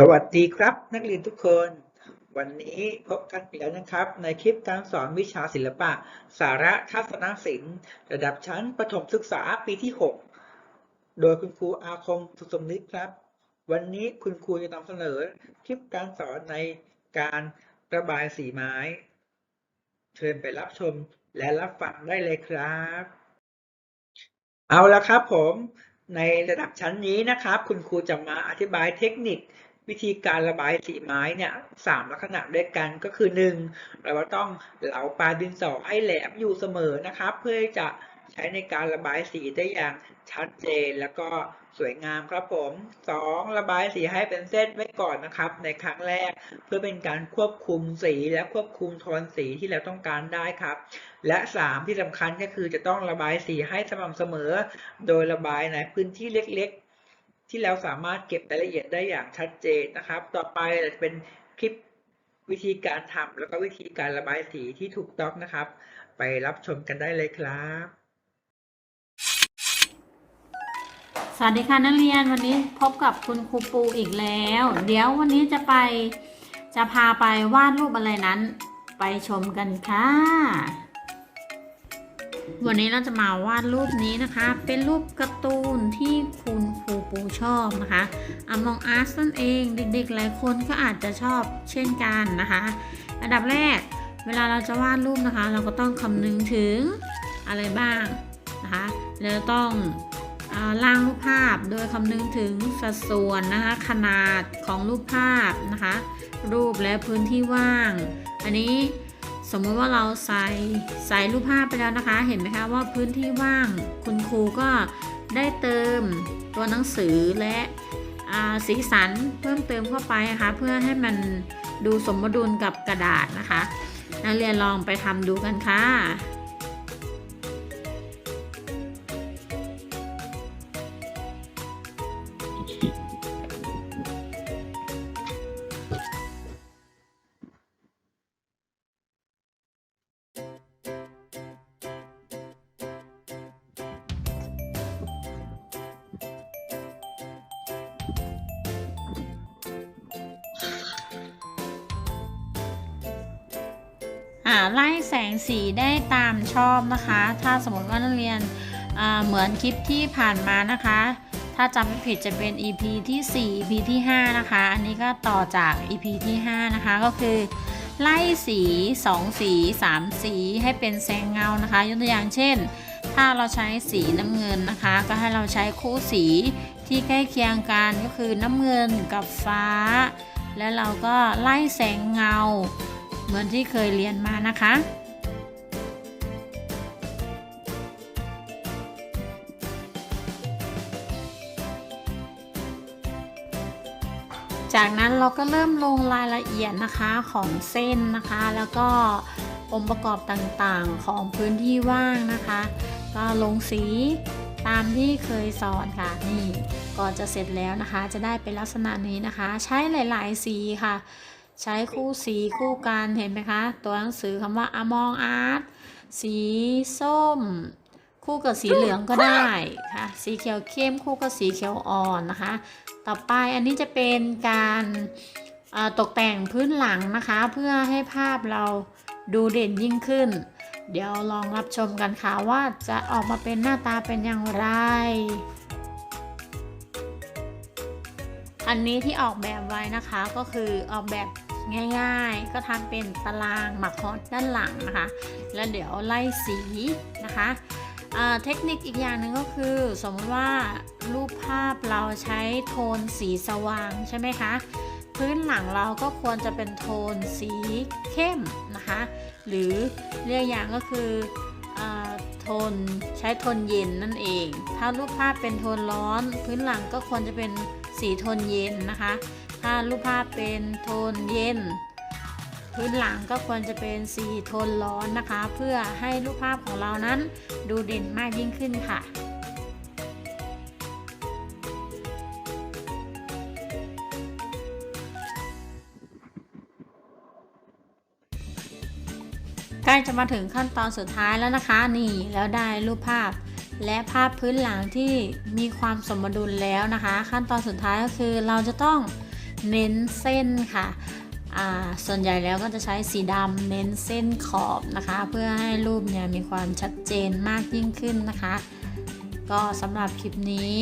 สวัสดีครับ นักเรียนทุกคน วันนี้พบกันอีกแล้วนะครับ ในคลิปการสอนวิชาศิลปะ สาระทัศนศิลป์ ระดับชั้นประถมศึกษาปีที่ 6 โดยคุณครูอาคมสุสมนิตครับ วันนี้คุณครูจะนำเสนอ คลิปการสอนในการระบายสีไม้ เชิญไปรับชมและรับฟังได้เลยครับ เอาละครับผมในระดับชั้นนี้นะครับ คุณครูจะมาอธิบายเทคนิค วิธีการระบายสีไม้เนี่ยสามลักษณะด้วยกันก็คือหนึ่งเราต้องเหลาปลายดินสอให้แหลมอยู่เสมอนะครับ เพื่อจะใช้ในการระบายสีได้อย่างชัดเจนแล้วก็สวยงามครับผมสองระบายสีให้เป็นเส้นไว้ก่อนนะครับ ในครั้งแรกเพื่อเป็นการควบคุมสีและควบคุมโทนสีที่เราต้องการได้ครับ และสามที่สำคัญก็คือจะต้องระบายสีให้สม่ำเสมอ โดยระบายในพื้นที่เล็ก ที่เราสามารถเก็บรายละเอียดได้อย่างชัดเจนนะครับ ต่อไปจะเป็นคลิปวิธีการทำแล้วก็วิธีการระบายสีที่ถูกต้องนะครับ ไปรับชมกันได้เลยครับ สวัสดีค่ะนักเรียนวันนี้พบกับคุณครูปูอีกแล้ว เดี๋ยววันนี้จะไปจะพาไปวาดรูปอะไรนั้น ไปชมกันค่ะ วันนี้เราจะมาวาดรูปนี้นะคะ เป็นรูปการ์ตูนที่คุณครู ปูชอบนะคะ Among Us นั่นเองเด็กๆหลายคนก็อาจจะชอบเช่นกันนะคะอันดับแรกเวลาเราจะวาดรูปนะคะ เราก็ต้องคำนึงถึงอะไรบ้างนะคะเราต้องร่างรูปภาพโดยคำนึงถึงสัดส่วนนะคะขนาดของรูปภาพนะคะ รูปและพื้นที่ว่าง อันนี้สมมติว่าเราใส่ใส่รูปภาพไปแล้วนะคะ เห็นไหมคะว่าพื้นที่ว่างคุณครูก็ได้เติม ตัวหนังสือและสีสันเพิ่มเติมเข้าไปนะคะเพื่อให้มันดูสมดุลกับกระดาษนะคะ นักเรียนลองไปทำดูกันค่ะ ไล่แสงสีได้ตามชอบนะคะ ถ้าสมมติว่านักเรียนเหมือนคลิปที่ผ่านมานะคะ ถ้าจำไม่ผิดจะเป็น EP ที่ 4 EP ที่ 5 นะคะ อันนี้ก็ต่อจาก EP ที่ 5 นะคะ ก็คือไล่สี 2 สี 3 สีให้เป็นแสงเงานะคะ ยกตัวอย่างเช่น ถ้าเราใช้สีน้ำเงินนะคะ ก็ให้เราใช้คู่สีที่ใกล้เคียงกันก็คือน้ำเงินกับฟ้า แล้วเราก็ไล่แสงเงา เหมือนที่เคยเรียนมานะคะ จากนั้นเราก็เริ่มลงรายละเอียดนะคะของเส้นนะคะ แล้วก็องค์ประกอบต่างๆของพื้นที่ว่างนะคะ ก็ลงสีตามที่เคยสอนค่ะนี่ก็จะเสร็จแล้วนะคะ จะได้เป็นลักษณะนี้นะคะ ใช้หลาย ๆ สีค่ะ ใช้คู่สีคู่กันเห็นไหมคะ ตัวหนังสือคำว่า Among Art สีส้ม คู่กับสีเหลืองก็ได้ค่ะ สีเขียวเข้มคู่กับสีเขียวอ่อนนะคะ ต่อไปอันนี้จะเป็นการตกแต่งพื้นหลังนะคะ เพื่อให้ภาพเราดูเด่นยิ่งขึ้น เดี๋ยวลองรับชมกันค่ะว่าจะออกมาเป็นหน้าตาเป็นอย่างไร อันนี้ที่ออกแบบไว้นะคะก็คือออกแบบ ง่ายๆ ก็ทำเป็นตารางหมักฮอตด้านหลังนะคะ แล้วเดี๋ยวไล่สีนะคะเทคนิคอีกอย่างหนึ่งก็คือ สมมติว่ารูปภาพเราใช้โทนสีสว่างใช่ไหมคะพื้นหลังเราก็ควรจะเป็นโทนสีเข้มนะคะ หรือเรียกอย่างก็คืออโทนใช้โทนเย็นนั่นเอง ถ้ารูปภาพเป็นโทนร้อน พื้นหลังก็ควรจะเป็น สีโทนเย็นนะคะ ถ้ารูปภาพเป็นโทนเย็น พื้นหลังก็ควรจะเป็นสีโทนร้อนนะคะ เพื่อให้รูปภาพของเรานั้นดูเด่นมากยิ่งขึ้นค่ะใกล้จะมาถึงขั้นตอนสุดท้ายแล้วนะคะ นี่แล้วได้รูปภาพ และภาพพื้นหลังที่มีความสมดุลแล้วนะคะ ขั้นตอนสุดท้ายก็คือเราจะต้องเน้นเส้นค่ะส่วนใหญ่แล้วก็จะใช้สีดำเน้นเส้นขอบนะคะ เพื่อให้รูปเนี่ยมีความชัดเจนมากยิ่งขึ้นนะคะ ก็สำหรับคลิปนี้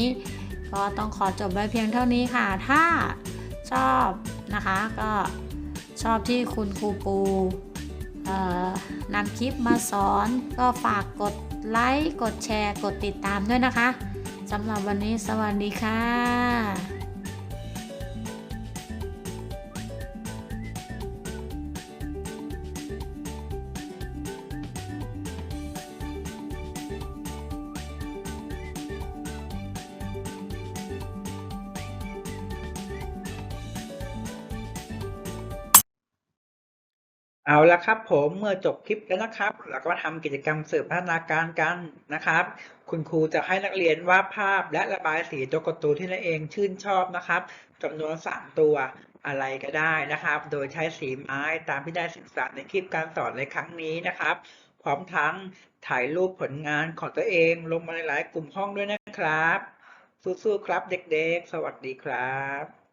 ก็ต้องขอจบไว้เพียงเท่านี้ค่ะ ถ้าชอบนะคะก็ชอบที่คุณครูปูนำคลิปมาสอนก็ฝากกด ไลค์ กดแชร์ กดติดตามด้วยนะคะสำหรับวันนี้สวัสดีค่ะ เอาละครับผมเมื่อจบคลิปแล้วนะครับ เราก็มาทำกิจกรรมเสริมพัฒนาการกันนะครับ คุณครูจะให้นักเรียนวาดภาพและระบายสีตัวการ์ตูนที่นักเองชื่นชอบนะครับจำนวน3ตัวอะไรก็ได้นะครับ โดยใช้สีไม้ตามที่ได้ศึกษาในคลิปการสอนในครั้งนี้นะครับ พร้อมทั้งถ่ายรูปผลงานของตัวเองลงมาในหลายกลุ่มห้องด้วยนะครับ สู้ๆครับเด็กๆ สวัสดีครับ